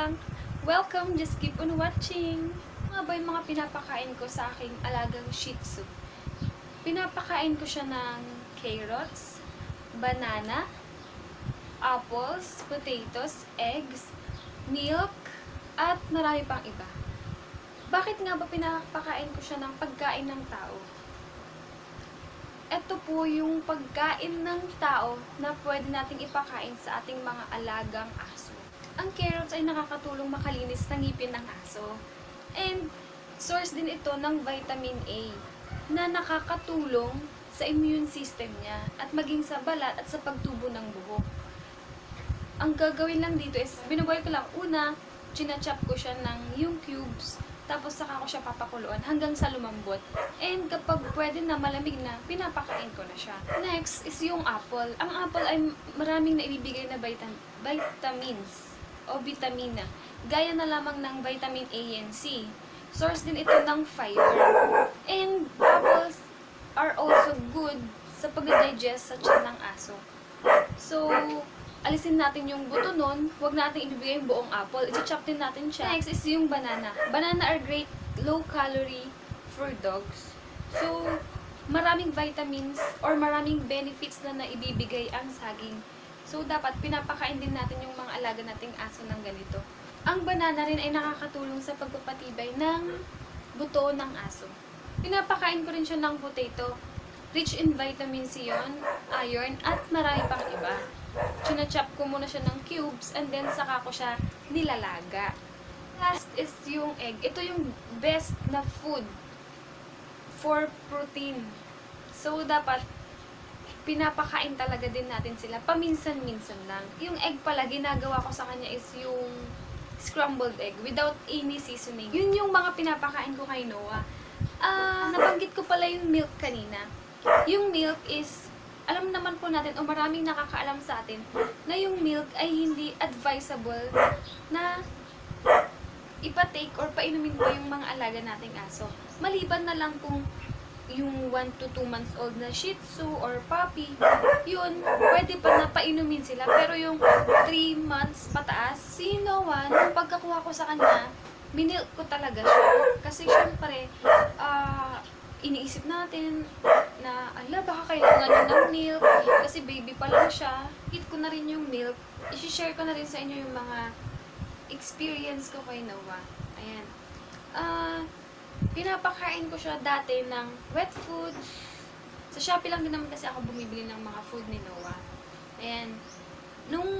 lang. Welcome, just keep on watching. Mga ba yung mga pinapakain ko sa aking alagang Shih Tzu? Pinapakain ko siya ng carrots, banana, apples, potatoes, eggs, milk, at marami pang iba. Bakit nga ba pinapakain ko siya ng pagkain ng tao? Ito po yung pagkain ng tao na pwede nating ipakain sa ating mga alagang aso. Ang carrots ay nakakatulong makalinis ng ngipin ng aso. And source din ito ng vitamin A na nakakatulong sa immune system niya at maging sa balat at sa pagtubo ng buhok. Ang gagawin lang dito is, binuboy ko lang una, chinachop ko siya ng yung cubes, tapos saka ko siya papakuluan hanggang sa lumambot. And kapag pwede na malamig na, pinapakain ko na siya. Next is yung apple. Ang apple ay maraming naibibigay na vitam- vitamins o vitamina. Gaya na lamang ng vitamin A and C. Source din ito ng fiber. And apples are also good sa pag-digest sa tiyan ng aso. So, alisin natin yung buto nun, huwag natin ibibigay yung buong apple. I-chop din natin siya. Next is yung banana. Banana are great low-calorie for dogs. So, maraming vitamins or maraming benefits na naibibigay ang saging. So, dapat pinapakain din natin yung mga alaga nating aso ng ganito. Ang banana rin ay nakakatulong sa pagpapatibay ng buto ng aso. Pinapakain ko rin siya ng potato. Rich in vitamin C yun, iron, at marami pang iba. Chinachop ko muna siya ng cubes and then saka ko siya nilalaga. Last is yung egg. Ito yung best na food for protein. So, dapat pinapakain talaga din natin sila paminsan-minsan lang. Yung egg pala, ginagawa ko sa kanya is yung scrambled egg without any seasoning. Yun yung mga pinapakain ko kay Noah. Ah, nabanggit ko pala yung milk kanina. Yung milk is alam naman po natin o maraming nakakaalam sa atin na yung milk ay hindi advisable na ipatake or painumin pa yung mga alaga nating aso. Maliban na lang kung yung 1 to 2 months old na Shih Tzu or puppy, yun, pwede pa na painumin sila. Pero yung 3 months pataas, si Noah, nung pagkakuha ko sa kanya, minilk ko talaga siya. Kasi syempre, ah, iniisip natin na, ala, baka kailangan niya ng milk. Kasi baby pa lang siya. Hit ko na rin yung milk. I-share ko na rin sa inyo yung mga experience ko kay Noah. Ayan. Ah, pinapakain ko siya dati ng wet food. Sa Shopee lang din naman kasi ako bumibili ng mga food ni Noah. Ayan. Nung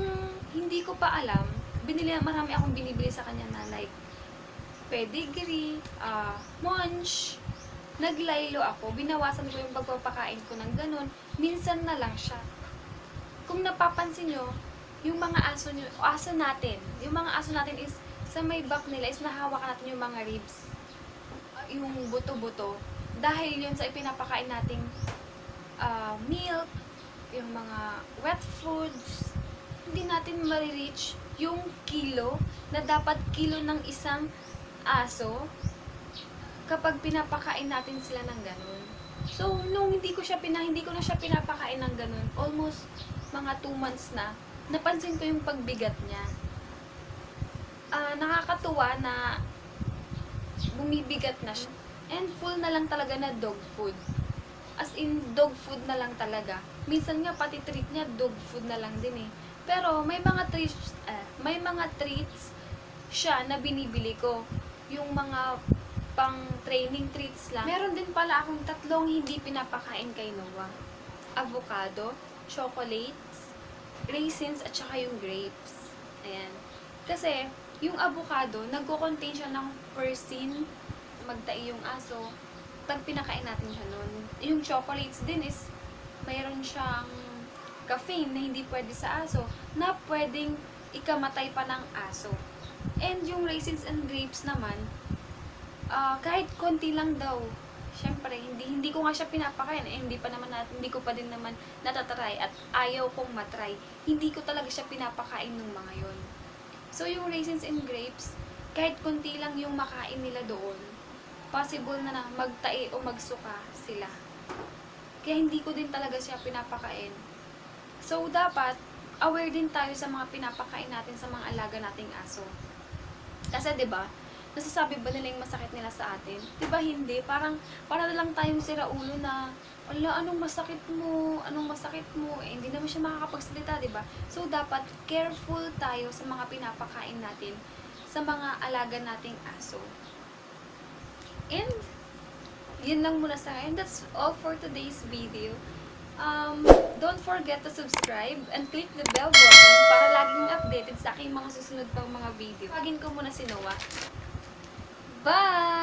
hindi ko pa alam, binili marami akong binibili sa kanya na like pedigree, ah, munch, naglaylo ako, binawasan ko yung pagpapakain ko ng ganun, minsan na lang siya. Kung napapansin nyo, yung mga aso nyo, aso natin, yung mga aso natin is, sa may back nila is nahawak natin yung mga ribs, yung buto-buto, dahil yun sa ipinapakain nating ah, milk, yung mga wet foods, hindi natin marireach yung kilo na dapat kilo ng isang aso kapag pinapakain natin sila ng ganun. So, nung hindi ko siya pina, hindi ko na siya pinapakain ng ganun, almost mga 2 months na, napansin ko yung pagbigat niya. Ah, nakakatuwa na bumibigat na siya. And full na lang talaga na dog food. As in, dog food na lang talaga. Minsan nga, pati treat niya, dog food na lang din eh. Pero, may mga treats, eh, may mga treats siya na binibili ko. Yung mga pang training treats lang. Meron din pala akong tatlong hindi pinapakain kay Noah. Avocado, chocolates, raisins, at saka yung grapes. Ayan. Kasi, yung avocado, nagko-contain siya ng persin, magtai yung aso, pag pinakain natin siya nun. Yung chocolates din is, mayroon siyang caffeine na hindi pwede sa aso, na pwedeng ikamatay pa ng aso. And yung raisins and grapes naman, ah kahit konti lang daw, syempre, hindi, hindi ko nga siya pinapakain, eh, hindi pa naman natin, hindi ko pa din naman natatry at ayaw kong matry. Hindi ko talaga siya pinapakain ng mga yon. So, yung raisins and grapes, kahit konti lang yung makain nila doon, possible na na magtae o magsuka sila. Kaya hindi ko din talaga siya pinapakain. So, dapat, aware din tayo sa mga pinapakain natin sa mga alaga nating aso. Kasi 'di ba? Nasasabi ba nila yung masakit nila sa atin? 'Di ba hindi? Parang para lang tayong sira ulo na Ala, anong masakit mo? Anong masakit mo? Eh, hindi naman siya makakapagsalita, 'di ba? So dapat careful tayo sa mga pinapakain natin sa mga alaga nating aso. And yun lang muna sa ngayon. That's all for today's video. Um, don't forget to subscribe and click the bell button para laging updated sa aking mga susunod pang mga video. Tawagin ko muna si Noah. Bye!